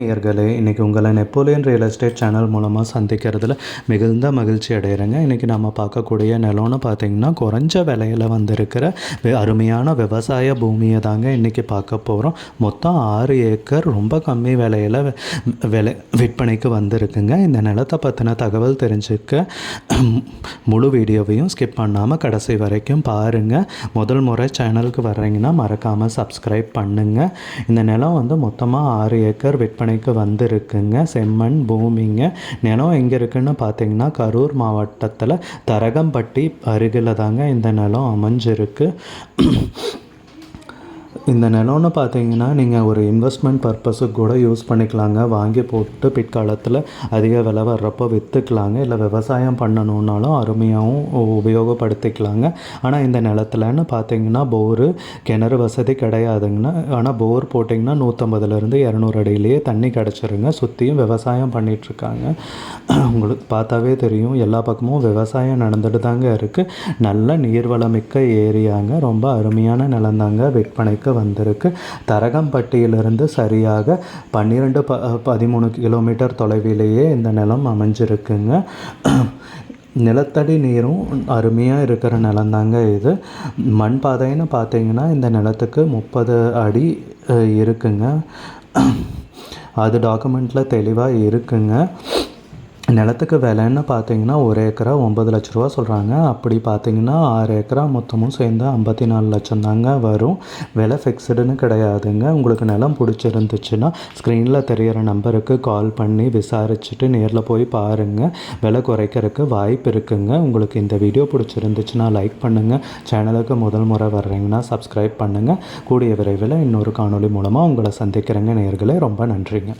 நேயர்களே இன்றைக்கி உங்களை நெப்போலியன் ரியல் எஸ்டேட் சேனல் மூலமாக சந்திக்கிறதுல மிகுந்த மகிழ்ச்சி அடைகிறேங்க. இன்றைக்கி நம்ம பார்க்கக்கூடிய நிலம்னு பார்த்தீங்கன்னா குறைஞ்ச விலையில் வந்திருக்கிற அருமையான விவசாய பூமியை தாங்க இன்றைக்கி பார்க்க போகிறோம் மொத்தம் ஆறு ஏக்கர் ரொம்ப கம்மி விலையில் விலை விற்பனைக்கு வந்திருக்குங்க. இந்த நிலத்தை பற்றின தகவல் தெரிஞ்சுக்க முழு வீடியோவையும் ஸ்கிப் பண்ணாமல் கடைசி வரைக்கும் பாருங்கள் முதல் முறை சேனலுக்கு வர்றீங்கன்னா மறக்காமல் சப்ஸ்கிரைப் பண்ணுங்கள் இந்த நிலம் வந்து மொத்தமாக ஆறு ஏக்கர் விற்பனை விற்பனைக்கு வந்திருக்குங்க. செம்மண் பூமிங்க. நிலம் எங்கே இருக்குன்னு பார்த்தீங்கன்னா கரூர் மாவட்டத்தில் தரகம்பட்டி அருகில் தாங்க இந்த நிலம் அமைஞ்சிருக்கு. இந்த நிலம்னு பார்த்தீங்கன்னா நீங்கள் ஒரு இன்வெஸ்ட்மெண்ட் பர்பஸுக்கு கூட யூஸ் பண்ணிக்கலாங்க. வாங்கி போட்டு பிற்காலத்தில் அதிக விலை வர்றப்போ விற்றுக்கலாங்க இல்லை விவசாயம் பண்ணணுன்னாலும் அருமையாகவும் உபயோகப்படுத்திக்கலாங்க. ஆனால் இந்த நிலத்துலன்னு பார்த்தீங்கன்னா போரு கிணறு வசதி கிடையாதுங்கண்ணா ஆனால் போர் போட்டிங்கன்னா நூற்றம்பதுலேருந்து இரநூறு அடியிலேயே தண்ணி கிடச்சிருங்க. சுற்றியும் விவசாயம் பண்ணிகிட்ருக்காங்க உங்களுக்கு பார்த்தாவே தெரியும் எல்லா பக்கமும் விவசாயம் நடந்துட்டு தாங்க இருக்குது நல்ல நீர்வளமிக்க ஏரியாங்க. ரொம்ப அருமையான நிலந்தாங்க விற்பனைக்கு வந்திருக்கு. தரகம்பட்டியிலிருந்து சரியாக பன்னிரெண்டு ப பதிமூணு கிலோமீட்டர் தொலைவிலேயே இந்த நிலம் அமைஞ்சிருக்குங்க. நிலத்தடி நீரும் அருமையாக இருக்கிற நிலந்தாங்க இது. மண் பாதைன்னு பார்த்தீங்கன்னா இந்த நிலத்துக்கு முப்பது அடி இருக்குங்க. அது டாக்குமெண்ட்டில் தெளிவாக இருக்குங்க. நிலத்துக்கு விலைன்னு பார்த்தீங்கன்னா ஒரு ஏக்கரா ஒம்பது லட்ச ரூபா சொல்கிறாங்க அப்படி பார்த்தீங்கன்னா ஆறு ஏக்கரா மொத்தமும் சேர்ந்து ஐம்பத்தி நாலு லட்சம் தாங்க வரும். விலை ஃபிக்ஸ்டுன்னு கிடையாதுங்க. உங்களுக்கு நிலம் பிடிச்சிருந்துச்சுன்னா ஸ்க்ரீனில் தெரிகிற நம்பருக்கு கால் பண்ணி விசாரிச்சுட்டு நேரில் போய் பாருங்கள் விலை குறைக்கிறதுக்கு வாய்ப்பு இருக்குங்க. உங்களுக்கு இந்த வீடியோ பிடிச்சிருந்துச்சுன்னா லைக் பண்ணுங்கள் சேனலுக்கு முதல் முறை வர்றீங்கன்னா சப்ஸ்கிரைப் பண்ணுங்கள் கூடிய விரைவில் இன்னொரு காணொளி மூலமாக உங்களை சந்திக்கிறேங்க. நேர்களே ரொம்ப நன்றிங்க.